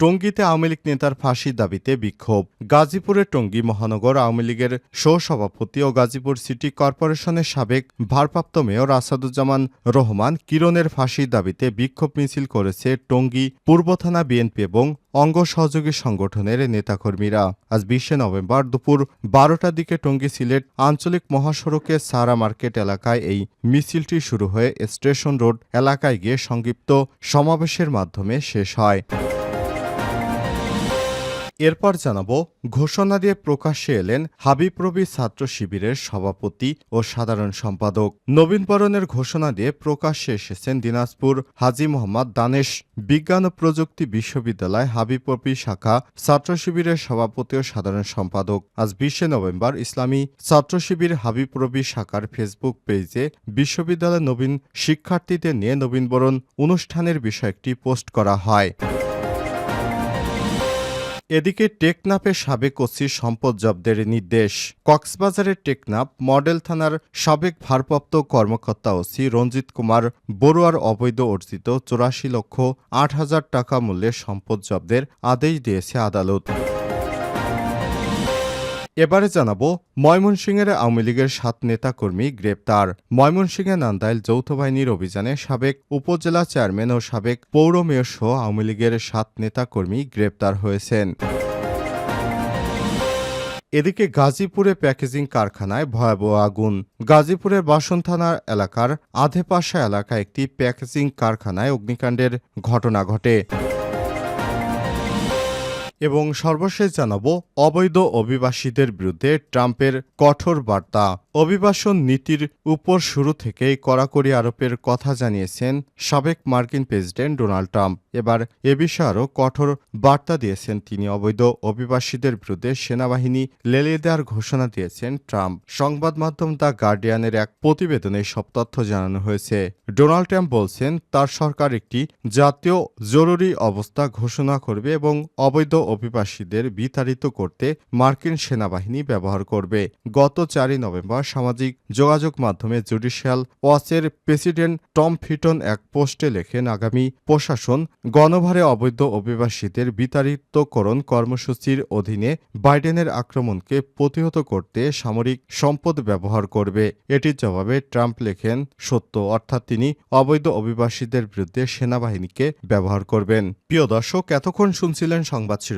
টঙ্গীতে আওয়ামী লীগ নেতার ফাঁসির দাবিতে বিক্ষোভ। গাজীপুরের টঙ্গী মহানগর আওয়ামী লীগের সহসভাপতি ও গাজীপুর সিটি কর্পোরেশনের সাবেক ভারপ্রাপ্ত মেয়র আসাদুজ্জামান রহমান কিরণের ফাঁসির দাবিতে বিক্ষোভ মিছিল করেছে টঙ্গী পূর্ব থানা বিএনপি এবং অঙ্গ সহযোগী সংগঠনের নেতাকর্মীরা। আজ বিশে নভেম্বর দুপুর বারোটার দিকে টঙ্গী সিলেট আঞ্চলিক মহাসড়কের সারা মার্কেট এলাকায় এই মিছিলটি শুরু হয়ে স্টেশন রোড এলাকায় গিয়ে সংক্ষিপ্ত সমাবেশের মাধ্যমে শেষ হয়। এরপর জানাব, ঘোষণা দিয়ে প্রকাশ্যে এলেন হাবিপ্রবি ছাত্র শিবিরের সভাপতি ও সাধারণ সম্পাদক। নবীনবরণের ঘোষণা দিয়ে প্রকাশ্যে এসেছেন দিনাজপুর হাজি মোহাম্মদ দানেশ। বিজ্ঞান ও প্রযুক্তি বিশ্ববিদ্যালয় হাবিপ্রবি শাখা ছাত্র শিবিরের সভাপতি ও সাধারণ সম্পাদক। আজ বিশে নভেম্বর ইসলামী ছাত্র শিবির হাবিপ্রবি শাখার ফেসবুক পেজে বিশ্ববিদ্যালয়ের নবীন শিক্ষার্থীদের নিয়ে নবীনবরণ অনুষ্ঠানের বিষয়ে একটি পোস্ট করা হয়। এদিকে টেকনাফের সাবেক ওসি সম্পদ জব্দের নির্দেশ। কক্সবাজারের টেকনাফ মডেল থানার সাবেক ভারপ্রাপ্ত কর্মকর্তা ওসি রঞ্জিত কুমার বড়ুয়ার অবৈধ অর্জিত চৌরাশি লক্ষ আট হাজার টাকা মূল্যের সম্পদ জব্দের আদেশ দিয়েছে আদালত। এবারে জানাব, ময়মনসিংহের আওয়ামী লীগের সাত নেতাকর্মী গ্রেপ্তার। ময়মনসিংহে নান্দাইল যৌথ বাহিনীর অভিযানে সাবেক উপজেলা চেয়ারম্যান ও সাবেক পৌর মেয়র সহ আওয়ামী লীগের সাত নেতাকর্মী গ্রেপ্তার হয়েছেন। এদিকে গাজীপুরে প্যাকেজিং কারখানায় ভয়াবহ আগুন। গাজীপুরের বাসন থানার এলাকার আধেপাশা এলাকায় একটি প্যাকেজিং কারখানায় অগ্নিকাণ্ডের ঘটনা ঘটে। এবং সর্বশেষ জানাব অবৈধ অভিবাসীদের বিরুদ্ধে ট্রাম্পের কঠোর বার্তা। অভিবাসন নীতির উপর শুরু থেকেই কড়াকড়ি আরোপের কথা জানিয়েছেন সাবেক মার্কিন প্রেসিডেন্ট ডোনাল্ড ট্রাম্প। এবার এ বিষয়ে আরও কঠোর বার্তা দিয়েছেন তিনি। অবৈধ অভিবাসীদের বিরুদ্ধে সেনাবাহিনী লেলিয়ে দেওয়ার ঘোষণা দিয়েছেন ট্রাম্প। সংবাদ মাধ্যম দ্য গার্ডিয়ানের এক প্রতিবেদনে সব তথ্য জানানো হয়েছে। ডোনাল্ড ট্রাম্প বলছেন, তার সরকার একটি জাতীয় জরুরি অবস্থা ঘোষণা করবে এবং অবৈধ অভিবাসীদের বিতাড়িত করতে মার্কিন সেনাবাহিনী ব্যবহার করবে। গত চারই নভেম্বর সামাজিক যোগাযোগ মাধ্যমে জুডিশিয়াল ওয়াচের প্রেসিডেন্ট টম ফিটন এক পোস্টে লেখেন, আগামী প্রশাসন গণভারে অবৈধ অভিবাসীদের বিতাড়িতকরণ কর্মসূচির অধীনে বাইডেনের আক্রমণকে প্রতিহত করতে সামরিক সম্পদ ব্যবহার করবে। এটির জবাবে ট্রাম্প লেখেন, সত্য, অর্থাৎ তিনি অবৈধ অভিবাসীদের বিরুদ্ধে সেনাবাহিনীকে ব্যবহার করবেন। প্রিয় দর্শক, এতক্ষণ শুনছিলেন সংবাদ শিরোনাম।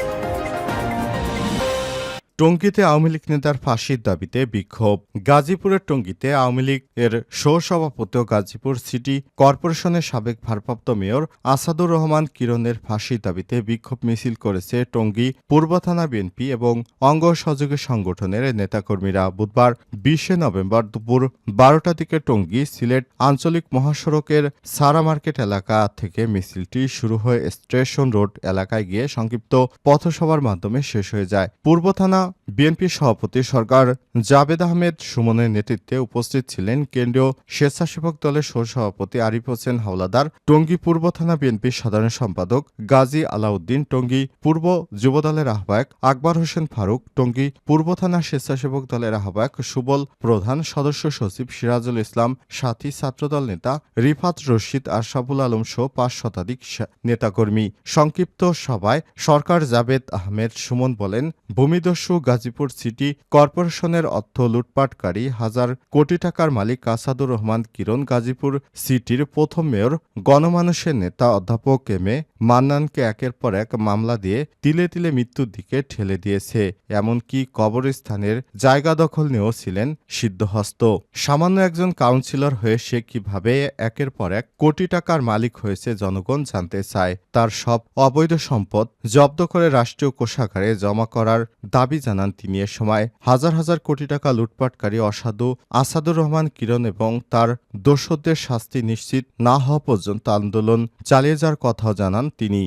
টঙ্গীতে আওয়ামী লীগ নেতার ফাঁসির দাবিতে বিক্ষোভ। গাজীপুরের টঙ্গীতে আওয়ামী লীগ এর সহসভাপতি ও গাজীপুর সিটি কর্পোরেশনের সাবেক ভারপ্রাপ্ত মেয়র আসাদুর রহমান কিরণের ফাঁসির দাবিতে বিক্ষোভ মিছিল করেছে টঙ্গী পূর্ব থানা বিএনপি এবং অঙ্গ সহযোগী সংগঠনের নেতাকর্মীরা। বুধবার বিশে নভেম্বর দুপুর বারোটা দিকে টঙ্গী সিলেট আঞ্চলিক মহাসড়কের সারা মার্কেট এলাকা থেকে মিছিলটি শুরু হয়ে স্টেশন রোড এলাকায় গিয়ে সংক্ষিপ্ত পথসভার মাধ্যমে শেষ হয়ে যায়। পূর্ব থানা বিএনপি সভাপতি সরকার জাবেদ আহমেদ সুমনের নেতৃত্বে উপস্থিত ছিলেন কেন্দ্রীয় স্বেচ্ছাসেবক দলের সহসভাপতি আরিফ হোসেন হাওলাদার, টঙ্গী পূর্ব থানা বিএনপির সাধারণ সম্পাদক গাজী আলাউদ্দিন, টঙ্গী পূর্ব যুবদলের আহ্বায়ক আকবর হোসেন ফারুক, টঙ্গী পূর্ব থানা স্বেচ্ছাসেবক দলের আহ্বায়ক সুবল প্রধান, সদস্য সচিব সিরাজুল ইসলাম, সাথী ছাত্রদল নেতা রিফাত রশিদ আশরাফুল আলম সহ পাঁচ শতাধিক নেতাকর্মী। সংক্ষিপ্ত সভায় সরকার জাবেদ আহমেদ সুমন বলেন, ভূমিদস্যু গাজীপুর সিটি কর্পোরেশনের অর্থ লুটপাটকারী হাজার কোটি টাকার মালিক আসাদুর রহমান কিরণ গাজীপুর সিটির প্রথম মেয়র, গণমানুষের নেতা অধ্যাপক এম এ মান্নানকে একের পর এক মামলা দিয়ে তিলে তিলে মৃত্যুর দিকে ঠেলে দিয়েছে। এমনকি কবরস্থানের জায়গা দখল নিয়েও ছিলেন সিদ্ধহস্ত। সামান্য একজন কাউন্সিলর হয়ে সে কীভাবে একের পর এক কোটি টাকার মালিক হয়েছে জনগণ জানতে চায়। তার সব অবৈধ সম্পদ জব্দ করে রাষ্ট্রীয় কোষাগারে জমা করার দাবি জানান তিনি এ সময়। হাজার হাজার কোটি টাকা লুটপাটকারী অসাধু আসাদুর রহমান কিরণ এবং তার দোষদের শাস্তি নিশ্চিত না হওয়া পর্যন্ত আন্দোলন চালিয়ে যাওয়ার কথাও জানান তিনি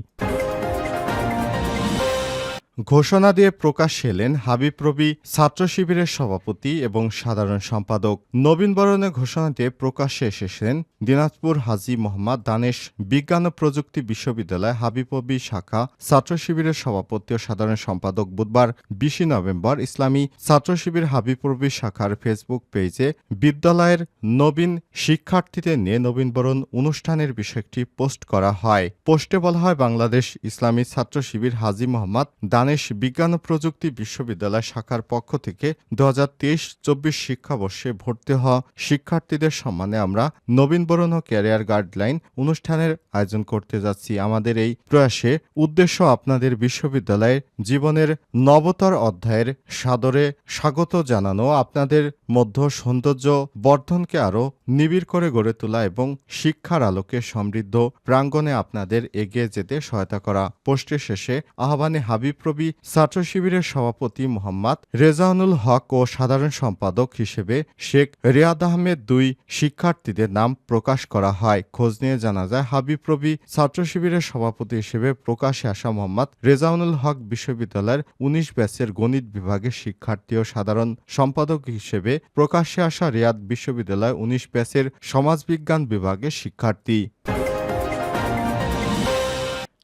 ঘোষণা দিয়ে প্রকাশ এলেন হাবিব রবি, ছাত্র শিবিরের সভাপতি এবং সাধারণ সম্পাদক। নবীন বরণে ঘোষণা দিয়ে প্রকাশ্যে এসেছেন দিনাজপুর হাজি মোহাম্মদ দানেশ বিজ্ঞান ও প্রযুক্তি বিশ্ববিদ্যালয় হাবিব রবি শাখা, ছাত্র শিবিরের সভাপতি ও সাধারণ সম্পাদক বুধবার বিশে নভেম্বর ইসলামী ছাত্র শিবির হাবিব রবি শাখার ফেসবুক পেজে বিদ্যালয়ের নবীন শিক্ষার্থীদের নিয়ে নবীনবরণ অনুষ্ঠানের বিষয়টি পোস্ট করা হয়। পোস্টে বলা হয়, বাংলাদেশ ইসলামী ছাত্র শিবির হাজি মোহাম্মদ দানেশ বিজ্ঞান ও প্রযুক্তি বিশ্ববিদ্যালয় শাখার পক্ষ থেকে দু হাজার তেইশ চব্বিশ শিক্ষাবর্ষে ভর্তি হওয়া শিক্ষার্থীদের সম্মানে আমরা নবীনবরণ ও ক্যারিয়ার গাইডলাইন অনুষ্ঠানের আয়োজন করতে যাচ্ছি। আমাদের এই প্রয়াসে উদ্দেশ্য আপনাদের বিশ্ববিদ্যালয়ের জীবনের নবতর অধ্যায়ের সাদরে স্বাগত জানানো। আপনাদের মধ্য সৌন্দর্য বর্ধনকে আরও নিবিড় করে গড়ে তোলা এবং শিক্ষার আলোকে সমৃদ্ধ প্রাঙ্গণে আপনাদের এগিয়ে যেতে সহায়তা করা। পোস্টের শেষে আহ্বানে হাবিব রবি, ছাত্র শিবিরের সভাপতি মোহাম্মদ রেজাউনুল হক ও সাধারণ সম্পাদক হিসেবে শেখ রিয়াদ আহমেদ দুই শিক্ষার্থীদের নাম প্রকাশ করা হয়। খোঁজ নিয়ে জানা যায়, হাবিব রবি ছাত্র শিবিরের সভাপতি হিসেবে প্রকাশে আসা মোহাম্মদ রেজাউনুল হক বিশ্ববিদ্যালয়ের উনিশ ব্যাচের গণিত বিভাগের শিক্ষার্থী ও সাধারণ সম্পাদক হিসেবে প্রকাশ্যে আসা রিয়াদ বিশ্ববিদ্যালয় উনিশ ব্যাচের সমাজবিজ্ঞান বিভাগের শিক্ষার্থী।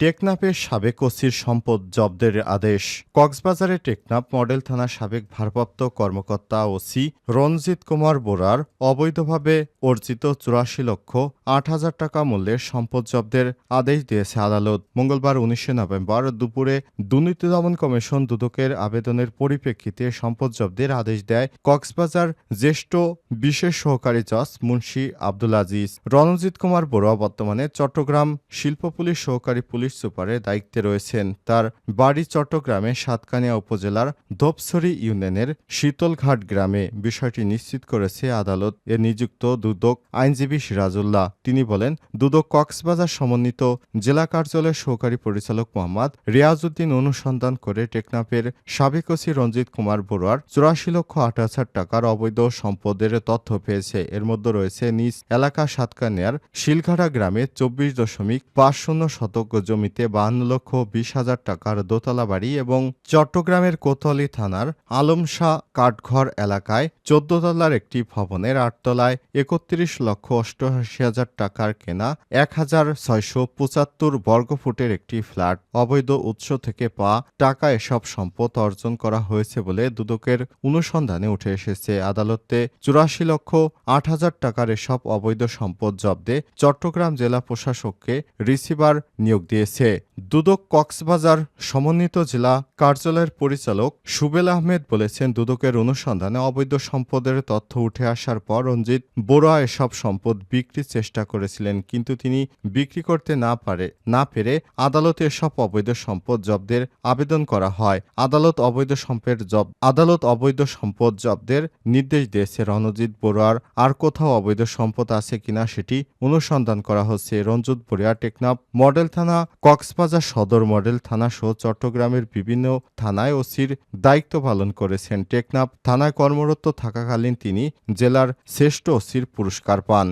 টেকনাফের সাবেক ওসির সম্পদ জব্দের আদেশ। কক্সবাজারে টেকনাফ মডেল থানার সাবেক ভারপ্রাপ্ত কর্মকর্তা ওসি রণজিৎ কুমার বোরার অবৈধভাবে অর্জিত চুরাশি লক্ষ আট হাজার টাকা মূল্যের সম্পদ জব্দের আদেশ দিয়েছে আদালত। মঙ্গলবার উনিশে নভেম্বর দুপুরে দুর্নীতি দমন কমিশন দুদকের আবেদনের পরিপ্রেক্ষিতে সম্পদ জব্দের আদেশ দেয় কক্সবাজার জ্যেষ্ঠ বিশেষ সহকারী জজ মুন্সি আব্দুল আজিজ। রণজিৎ কুমার বড়ুয়া বর্তমানে চট্টগ্রাম শিল্প পুলিশ সহকারী পুলিশ সুপারের দায়িত্বে রয়েছেন তার বাড়ি চট্টগ্রামে সাতকানিয়া উপজেলার ধোপসরি ইউনিয়নের শীতলঘাট গ্রামে। বিষয়টি নিশ্চিত করেছে আদালত। এ নিযুক্ত দুদক আইনজীবী সিরাজুল্লাহ। তিনি বলেন, দুদক কক্সবাজার সমন্বিত জেলা কার্যালয়ের সহকারী পরিচালক মোহাম্মদ রিয়াজউদ্দিন অনুসন্ধান করে টেকনাফের সাবেক ওসি রঞ্জিত কুমার বড়ুয়ার চুরাশি লক্ষ আট হাজার টাকার অবৈধ সম্পদের তথ্য পেয়েছে। এর মধ্যে রয়েছে নিজ এলাকা সাতকানিয়ার শিলঘাটা গ্রামে চব্বিশ দশমিক পাঁচ শূন্য শতক জমিতে বাহান্ন লক্ষ বিশ হাজার টাকার দোতলা বাড়ি এবং চট্টগ্রামের কোতোয়ালি থানার আলমশাহ কাঠঘর এলাকায় চোদ্দ তলার একটি ভবনের আটতলায় একত্রিশ লক্ষ অষ্টআশি হাজার টাকার কেনা এক হাজার ছয়শো পঁচাত্তর বর্গফুটের একটি ফ্ল্যাট অবৈধ উৎস থেকে পা টাকা এসব সম্পদ অর্জন করা হয়েছে বলে দুদকের অনুসন্ধানে উঠে এসেছে। আদালতে চুরাশি লক্ষ আট হাজার টাকার এসব অবৈধ সম্পদ জব্দে চট্টগ্রাম জেলা প্রশাসককে রিসিভার নিয়োগ দিয়েছে। দুদক কক্সবাজার সমন্বিত জেলা কার্যালয়ের পরিচালক সুবেল আহমেদ বলেছেন, দুদকের অনুসন্ধানে অবৈধ সম্পদের তথ্য উঠে আসার পর রঞ্জিত বড়ুয়া এসব সম্পদ বিক্রির চেষ্টা করেছিলেন, কিন্তু তিনি বিক্রি করতে না পারে, না পেরে আদালতে এসব অবৈধ সম্পদ জব্দের আবেদন করা হয়। আদালত অবৈধ সম্পদের জব, আদালত অবৈধ সম্পদ জব্দের নির্দেশ দিয়েছে। রণজিৎ বড়ুয়ার আর কোথাও অবৈধ সম্পদ আছে কিনা সেটি অনুসন্ধান করা হচ্ছে। রঞ্জিত বড়ুয়া টেকনাফ মডেল থানা কক্সবাজার সদর মডেল থানা সহ চট্টগ্রামের বিভিন্ন থানায় ওসির দায়িত্ব পালন করেছেন টেকনাফ। থানায় কর্মরত থাকাকালীন তিনি জেলার শ্রেষ্ঠ ওসির পুরস্কার পান।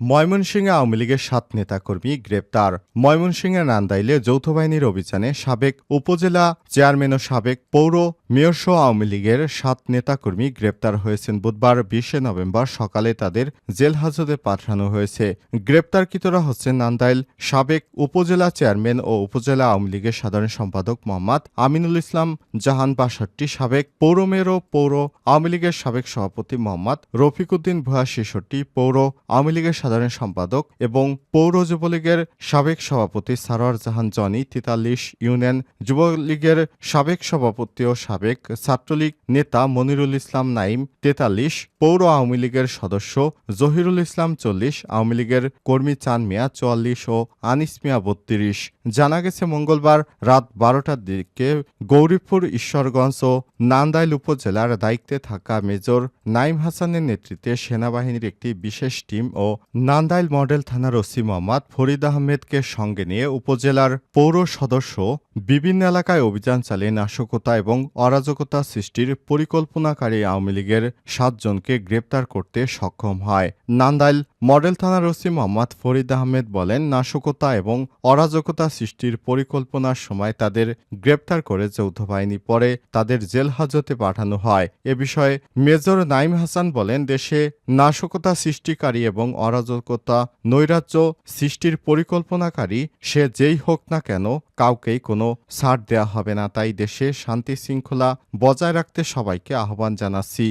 ময়মনসিংহে আওয়ামী লীগের সাত নেতাকর্মী গ্রেপ্তার। ময়মনসিংহের নান্দাইলে যৌথ বাহিনীর অভিযানে সাবেক উপজেলা চেয়ারম্যান ও সাবেক পৌর মেয়রসহ আওয়ামী লীগের সাত নেতাকর্মী গ্রেপ্তার হয়েছেন বুধবার বিশে নভেম্বর সকালে তাদের জেল হাজতে পাঠানো হয়েছে। গ্রেপ্তারকৃতরা হচ্ছেন নান্দাইল সাবেক উপজেলা চেয়ারম্যান ও উপজেলা আওয়ামী লীগের সাধারণ সম্পাদক মোহাম্মদ আমিনুল ইসলাম, জাহান বাষট্টি সাবেক পৌর মেয়র ও পৌর আওয়ামী লীগের সাবেক সভাপতি মোহাম্মদ রফিকুদ্দিন ভুয়া ছেষট্টি, পৌর আওয়ামী লীগের সাধারণ সম্পাদক এবং পৌর যুবলীগের সাবেক সভাপতি সারোয়ার জাহান জনি, তেতাল্লিশ ইউনিয়ন যুবলীগের সাবেক সভাপতি ও সাবেক ছাত্রলীগ নেতা মনিরুল ইসলাম নাইম তেতাল্লিশ পৌর আওয়ামী লীগের সদস্য জহিরুল ইসলাম চল্লিশ, আওয়ামী লীগের কর্মী চান মিয়া চুয়াল্লিশ ও আনিস মিয়া বত্রিশ। জানা গেছে মঙ্গলবার রাত বারোটার দিকে গৌরীপুর ঈশ্বরগঞ্জ ও নান্দাইল উপজেলার দায়িত্বে থাকা মেজর নাইম হাসানের নেতৃত্বে সেনাবাহিনীর একটি বিশেষ টিম ও নান্দাইল মডেল থানার ওসি মোহাম্মদ ফরিদ আহমেদকে সঙ্গে নিয়ে উপজেলার পৌর সদস্য বিভিন্ন এলাকায় অভিযান চালিয়ে নাশকতা এবং অরাজকতা সৃষ্টির পরিকল্পনাকারী আওয়ামী লীগের সাতজনকে গ্রেপ্তার করতে সক্ষম হয়। নান্দাইল মডেল থানার ওসি মোহাম্মদ ফরিদ আহমেদ বলেন, নাশকতা এবং অরাজকতা সৃষ্টির পরিকল্পনার সময় তাদের গ্রেপ্তার করে যৌথ বাহিনী পরে তাদের জেল হাজতে পাঠানো হয়। এ বিষয়ে মেজর নাইম হাসান বলেন, দেশে নাশকতা সৃষ্টিকারী এবং অরাজকতা নৈরাজ্য সৃষ্টির পরিকল্পনাকারী সে যেই হোক না কেন কাউকেই কোনো ছাড় দেয়া হবে না। তাই দেশে শান্তি শৃঙ্খলা বজায় রাখতে সবাইকে আহ্বান জানাচ্ছি।